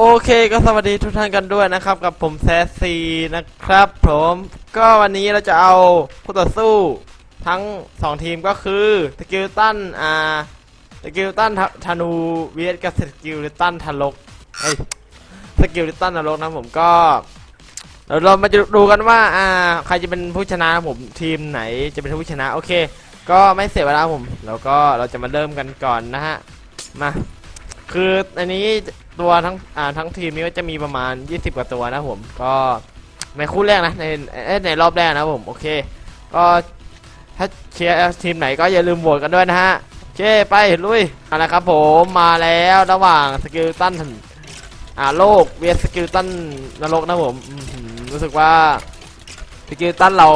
โอเคก็สวัสดีทุกท่านกันด้วยนะครับ กับผมแซซีนะครับผมก็วันนี้เราจะเอาคู่ต่อสู้ทั้ง 2 ทีมก็คือสกิลตันอ่าสกิลตันธนูเวียดกับสกิลตันทารกเอ้สกิลตันนรกนะผมก็เราเรามาดูกันว่าอ่าใครจะเป็นผู้ชนะผมทีมไหนจะเป็นผู้ชนะโอเค ก็ไม่เสียเวลาผม แล้วก็เราจะมาเริ่มกันก่อนนะฮะมาคืออันนี้ ตัวทั้งอ่าทั้งทีมนี้ก็จะมีประมาณ 20 กว่าตัวนะผมก็ในคู่แรกนะในเอ้ยในรอบแรกนะผมโอเค ก็ถ้าเชียร์ทีมไหนก็อย่าลืมโหวตกันด้วยนะฮะโอเคไปลุยเอาละครับผมมาแล้วระหว่างสกิลตันอ่าโลกเวียสกิลตันนรกนะผมรู้สึกว่าสกิลตันเรา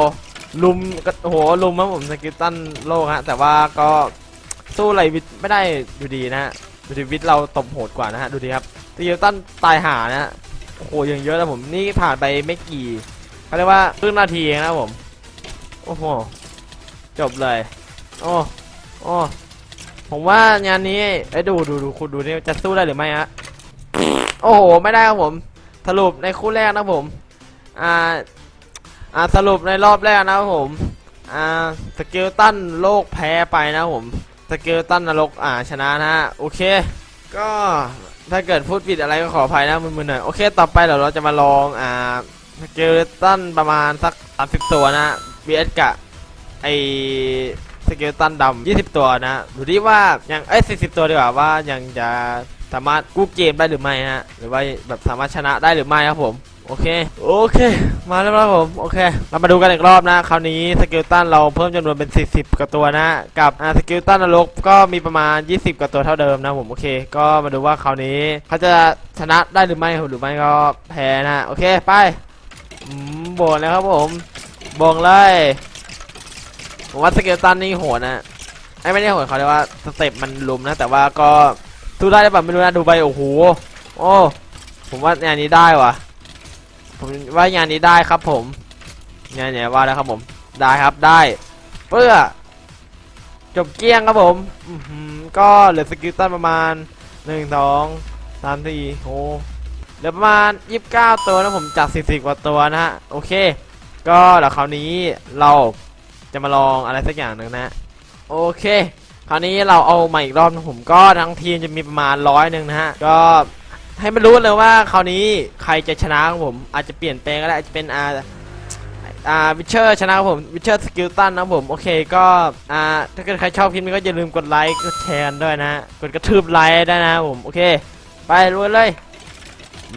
ลุมก็โอ้โหลุมนะผมสกิลตันโลกฮะแต่ว่าก็สู้อะไรไม่ได้อยู่ดีนะฮะ ดูดิวิทเราตบโหดกว่านะฮะ ดูดิครับตีตันตายหานะโอ้โหยังเยอะนะผม นี่ผ่านไปไม่กี่เขาเรียกว่าครึ่งนาทีเองนะผม โอ้โห จบเลย โอ้โอ้ผมว่างานนี้ไอ้ดูดูดูคุณดูนี่จะสู้ได้หรือไม่ฮะ โอ้โห ไม่ได้ครับผม สรุปในคู่แรกนะผม อ่า อ่า สรุปในรอบแรกนะผม อ่า สเกลตันโลกแพ้ไปนะผม สเกลตันนรกอ่าชนะนะฮะโอเค ก็ถ้าเกิดพูดผิดอะไรก็ขออภัยนะมึนๆหน่อยโอเค ต่อไปเดี๋ยวเราจะมาลองอ่าสเกลตันประมาณสัก30ตัวนะบีเอสกะไอสเกลตันดำ20 ตัวนะดูดิว่ายังเอ้ย40 ตัวดีกว่าว่ายังจะ สามารถกู้เกมได้หรือไม่ฮะหรือว่าแบบสามารถชนะได้หรือไม่ครับผมโอเคโอเค มาแล้วครับผมโอเค เรามาดูกันอีกรอบนะคราวนี้สกิลตันเราเพิ่มจำนวนเป็น 40กว่าตัวนะกับสกิลตันนรกก็มีประมาณ 20กว่าตัวเท่าเดิมนะผมโอเค ก็มาดูว่าคราวนี้เขาจะชนะได้หรือไม่หรือไม่ก็แพ้นะโอเคไปโบนเลยครับผมบงเลยผมว่าสกิลตันนี่โหดนะไอ้ไม่ได้โหดเขาเรียกว่าสเต็ปมันลุมนะแต่ว่าก็ สู้ได้หรือเปล่าไม่รู้นะดูไปโอ้โหโอ้ผมว่างานนี้ได้ว่ะผมว่างานนี้ได้ครับผมงานเนี่ยว่าแล้วครับผมได้ครับได้เพื่อจบเกลี้ยงครับผมอื้อหือก็เหลือสกิลตันประมาณหนึ่งสองสามสี่โอ้เหลือประมาณยี่สิบเก้าตัวนะผมจากสี่สิบกว่าตัวนะฮะโอเค ก็เดี๋ยวคราวนี้เราจะมาลองอะไรสักอย่างหนึ่งนะ โอเค คราวนี้เราเอาใหม่อีกรอบนะผมก็ทั้งทีมจะมีประมาณร้อยหนึ่งนะฮะ ก็ให้มันรู้เลยว่าคราวนี้ใครจะชนะครับผมอาจจะเปลี่ยนแปลงก็ได้อาจจะเป็นอาอ่าวิเชอร์ชนะครับผมวิเชอร์สกิลตันนะผมโอเคก็อ่าถ้าเกิดใครชอบคลิปนี้ก็อย่าลืมกดไลค์กดแชร์กันด้วยนะฮะกดกระทืบไลค์ได้นะผมโอเค ไปรวยเลย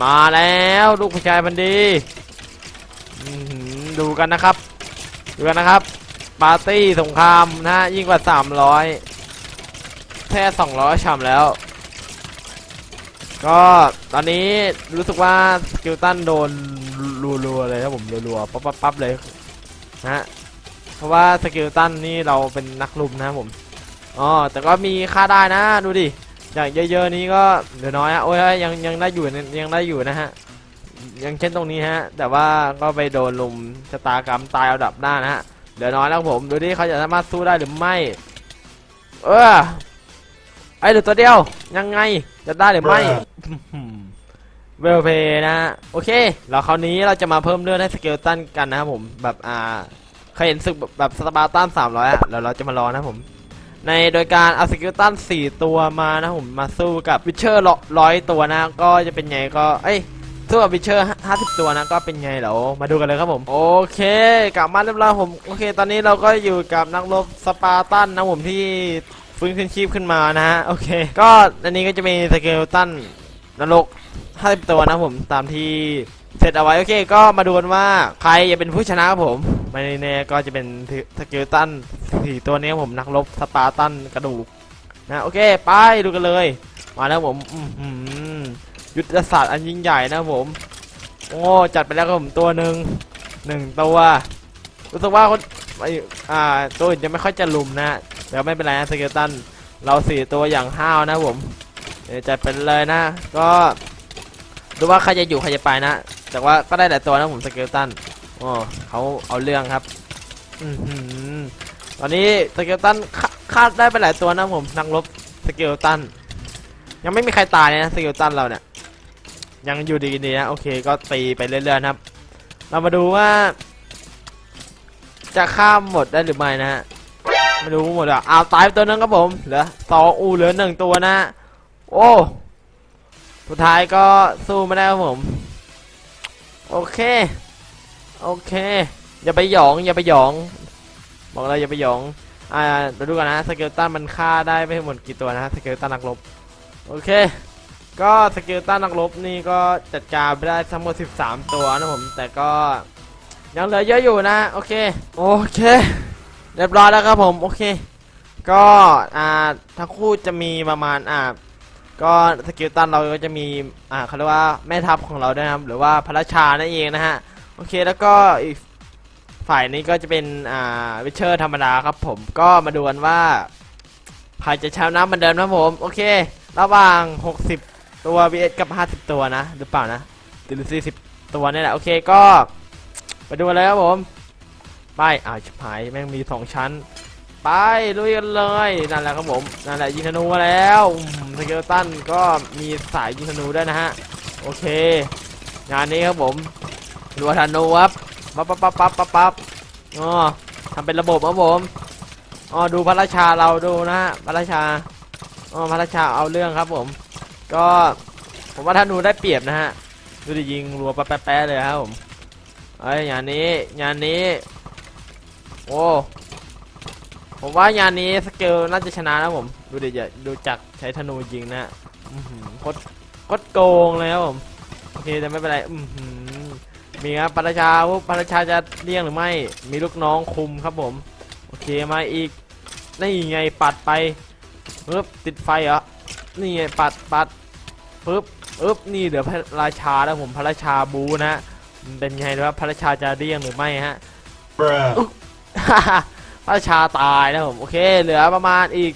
มาแล้วลูกผู้ชายพันดีดูกันนะครับ ดูกันนะครับ ปาร์ตี้สงครามนะฮะยิ่งกว่า 300 แค่200ชำแล้ว ก็ตอนนี้รู้สึกว่าสกิลตันโดนรัวๆเลยครับผมรัวๆปั๊บปั๊บเลยนะฮะเพราะว่าสกิลตันนี่เราเป็นนักลุมนะครับผมอ๋อแต่ก็มีค่าได้นะดูดิอย่างเยอะๆนี้ก็เดี๋ยวน้อยอะโอ้ยยังยังได้อยู่ยังได้อยู่นะฮะยังเช่นตรงนี้ฮะ แต่ว่าก็ไปโดนลุมชะตากรรมตายเอาดับหน้านะฮะเดี๋ยวน้อยแล้วผม ดูดิเขาจะสามารถสู้ได้หรือไม่ เออ ไอ้เหลือตัวเดียว ยังไง จะได้หรือไม่ เวลเพย์นะฮะโอเค แล้วคราวนี้เราจะมาเพิ่มเลือดให้สเกลตันกันนะครับผม แบบอ่า เคยเห็นศึกแบบแบบสปาร์ตัน300อะ แล้วเราจะมารอนะครับผม ในโดยการเอาสเกลตัน4ตัวมานะครับผม มาสู้กับวิเชอร์ร้อยตัวนะ ก็จะเป็นไงก็ เอ้ยสู้กับวิเชอร์50 ตัวนะก็เป็นไงเดี๋ยวมาดูกันเลยครับผม โอเค กลับมาเรียบร้อยผม โอเค ตอนนี้เราก็อยู่กับนักรบสปาร์ตันนะผมที่ ฟื้นคืนชีพขึ้นมานะฮะ โอเค ก็อันนี้ก็จะมีสเกลตันนรก50 ตัวนะผมตามที่เสร็จเอาไว้ โอเค ก็มาดูกันว่าใครจะเป็นผู้ชนะครับผมไม่แน่ก็จะเป็นสเกลตันสี่ตัวนี้ครับผมนักรบสปาร์ตันกระดูกนะโอเคไปดูกันเลย มาแล้วผมหยุทธศาสตร์อันยิ่งใหญ่นะผมโอ้จัดไปแล้วครับผมตัวหนึ่งหนึ่งตัวรู้สึกว่าคนไออ่าตัวอื่นจะไม่ค่อยจะลุมนะ แต่ไม่เป็นไรนะสเกลตันเราสี่ตัวอย่างห้าวนะผมจัดเป็นเลยนะ ก็ดูว่าใครจะอยู่ใครจะไปนะ แต่ว่าก็ได้หลายตัวนะผมสเกลตันโอ้เขาเอาเรื่องครับอืตอนนี้สเกลตันคาดได้ไปหลายตัวนะผมนักรบสเกลตันยังไม่มีใครตายเลยนะสเกลตันเราเนี่ย ยังอยู่ดีๆนะโอเคก็ตีไปเรื่อยๆนะครับ เรามาดูว่า จะข้ามหมดได้หรือไม่นะฮะ ไม่รู้หมดอะอ้าวตายไปตัวนึงครับผมเหลือสองอูเหลือหนึ่งตัวนะ โอ้สุดท้ายก็สู้ไม่ได้ครับผม โอเค โอเค อย่าไปหยอง อย่าไปหยอง บอกเลยอย่าไปหยองอ่าเดี๋ยวดูกันนะสเกลตันมันฆ่าได้ไม่หมดกี่ตัวนะฮะสเกลตันนักรบโอเค ก็สเกลตันนักรบนี่ก็จัดการไปได้ทั้งหมด 13 ตัวนะผม แต่ก็ยังเหลือเยอะอยู่นะ โอเค โอเค เรียบร้อยแล้วครับผมโอเค ก็อ่าทั้งคู่จะมีประมาณอ่าก็สกิลตันเราก็จะมีอ่าเขาเรียกว่าแม่ทัพของเราด้วยนะครับหรือว่าพระราชานั่นเองนะฮะโอเคแล้วก็อีกฝ่ายนี้ก็จะเป็นอ่าวิเชอร์ธรรมดาครับผมก็มาดูกันว่าใครจะชนะเหมือนเดิมนะผมโอเค ระหว่าง 60 ตัว vs กับ 50 ตัวนะหรือเปล่านะหรือ40 ตัวนี่แหละโอเคก็ไปดูกันเลยครับผม ไปอ้าวชิบหายแม่งมี2ชั้น ไปลุยกันเลยนั่นแหละครับผมนั่นแหละยิงธนูมาแล้วสเกลตันก็มีสายยิงธนูด้วยนะฮะโอเค งานนี้ครับผมรัวธนูครับปั๊บปั๊บปั๊บปั๊บปั๊บปั๊บอ๋อทำเป็นระบบครับผมอ๋อดูพระราชาเราดูนะฮะพระราชาอ๋อพระราชาเอาเรื่องครับผม ก็ผมว่าธนูได้เปรียบนะฮะดูดิยิงรัวแป๊ะๆเลยครับผมเอ้ยงานนี้งานนี้ โอ้ผมว่างานนี้สเกลน่าจะชนะนะผม ดูดิจะดูจากใช้ธนูยิงนะฮะโคตรโคตรโกงเลยครับผมโอเคแต่ไม่เป็นไรอืมีครับปราชาพวกปราชาจะเลี้ยงหรือไม่ มีลูกน้องคุมครับผม โอเคมาอีก นี่ไงปัดไปปึ๊บติดไฟเหรอ นี่ไงปัดปัดปึ๊บปึ๊บนี่เดี๋ยวพระราชาแล้วผมพระราชาบูนะ เป็นไงนะครับพระราชาจะเลี้ยงหรือไม่ฮะ พระชาตายนะผมโอเคเหลือประมาณอีก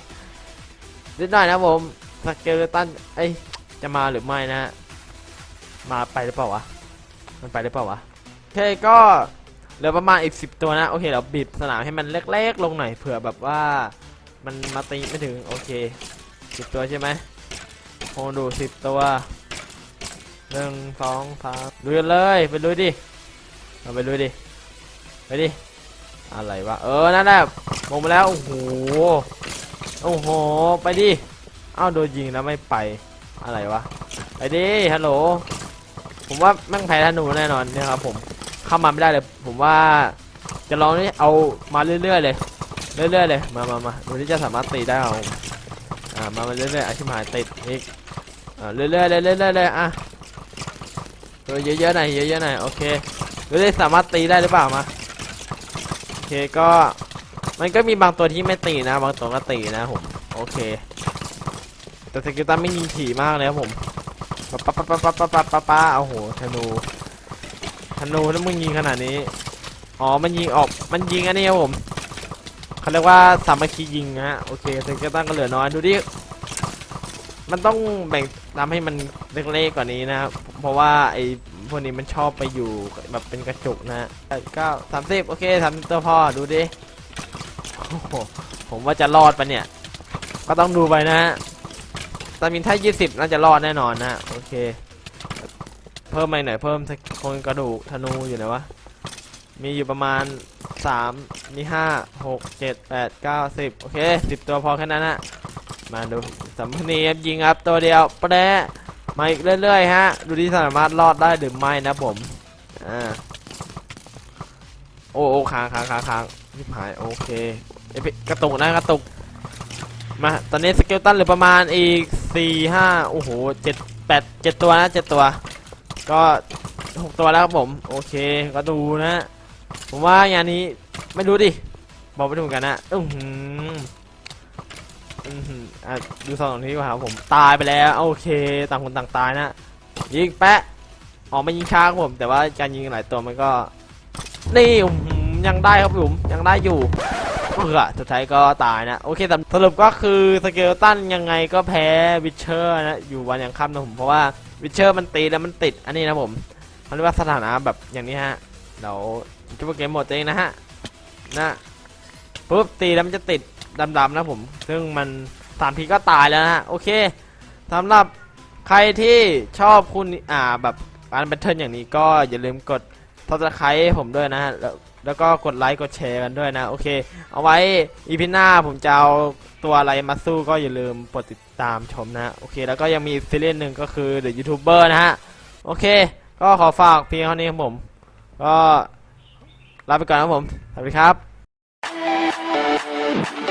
นิดหน่อยนะผมสเกลตันเอ้ยจะมาหรือไม่นะมาไปหรือเปล่าวะมันไปได้เปล่าวะโอเคก็เหลือประมาณอีก 10 ตัวนะโอเคเราบีบสนามให้มันเล็กๆลงหน่อยเผื่อแบบว่ามันมาตีไม่ถึงโอเค10ตัวใช่ไหมโอ้ดู10ตัวหนึ่งสองสามลุยเลยไปลุยดิ เอาไปลุยดิ ไปดิ อะไรวะเออนั่นแหละลงมาแล้วโอ้โหโอ้โหไปดิเอ้าโดนยิงแล้วไม่ไปอะไรวะไปดิฮัลโหลผมว่าแม่งแพ้ธนูแน่นอนเนี่ยครับผมเข้ามาไม่ได้เลย ผมว่าจะลองนี่เอามาเรื่อยๆเลยเรื่อยๆเลยมามามาดูที่จะสามารถตีได้เอาอ่ามามาเรื่อยๆอาชิมหายติดอีกอ่าเรื่อยๆเลยเรื่อยๆเลยอะตัวเยอะๆหน่อยเยอะๆหน่อยโอเคดูที่สามารถตีได้หรือเปล่ามา เคก็ มันก็มีบางตัวที่ไม่ตีนะ บางตัวก็ตีนะผมโอเค แต่สกิลตันไม่ยิงถี่มากเลยครับผมปะปะปะปะปะปะปะปะปะโอ้โหธนูธนูแล้วมึงยิงขนาดนี้อ๋อมันยิงออกมันยิงอันนี้ครับผมเขาเรียกว่าสามัคคียิงนะฮะโอเคถึงจะตั้งก็เหลือน้อยดูดิมันต้องแบ่งทำให้มันเล็กๆกว่านี้นะครับเพราะว่าไอ้ พวกนี้มันชอบไปอยู่แบบเป็นกระจุกนะฮะเก้าสามสิบโอเคสามสิบตัวพอดูดิโอ้โหผมว่าจะรอดปะเนี่ย ก็ต้องดูไปนะฮะตามินถ้า20น่าจะรอดแน่นอนนะโอเค เพิ่มไปหน่อยเพิ่มสักคนกระดูกธนูอยู่ไหนวะ มีอยู่ประมาณ3มี5 6 7 8 9 10โอเค10ตัวพอแค่นั้นนะมาดูสัมพนีครับยิงครับตัวเดียวปะแดะ มาอีกเรื่อยๆฮะ ดูที่สามารถรอดได้หรือไม่นะผม อ่า โอ้โอ้ค้างค้างค้างค้างชิบหายโอเคเอยกระตุกนะกระตุก มา ตอนนี้สเกลตันเหลือประมาณอีกสี่ห้าโอ้โหเจ็ดแปดเจ็ดตัวนะเจ็ดตัว ก็หกตัวแล้วครับผม โอเค ก็ดูนะ ผมว่างานนี้ไม่รู้ดิ บอกไม่ถูกเหมือนกันนะอือหือ อะดูสองทีก่อนครับผมตายไปแล้วโอเคต่างคนต่างตายนะยิงแปะออกมายิงช้าครับผม แต่ว่าการยิงหลายตัวมันก็ นี่ยังได้ครับผมยังได้อยู่เออสุดท้ายก็ตายนะ โอเคสรุปก็คือสเกลตันยังไงก็แพ้วิเชอร์นะ อยู่วันยังค่ำนะผม เพราะว่าวิเชอร์มันตีแล้วมันติดอันนี้นะผมเขาเรียกว่าสถานะแบบอย่างนี้ฮะเดี๋ยวจุดเกมหมดเองนะฮะนะปุ๊บตีแล้วมันจะติดดำๆนะผม ซึ่งมัน สามทีก็ตายแล้วนะฮะโอเคสำหรับใครที่ชอบคุณอ่าแบบการแบทเทิลอย่างนี้ก็อย่าลืมกดทับสไครต์ผมด้วยนะแล้วแล้วก็กดไลค์กดแชร์กันด้วยนะ โอเค เอาไว้อีพีหน้าผมจะเอาตัวอะไรมาสู้ก็อย่าลืมกดติดตามชมนะ โอเค แล้วก็ยังมีซีรีส์หนึ่งก็คือ The YouTuber นะฮะ โอเค ก็ขอฝากเพียงเท่านี้ครับผม ก็ลาไปก่อนครับผม สวัสดีครับ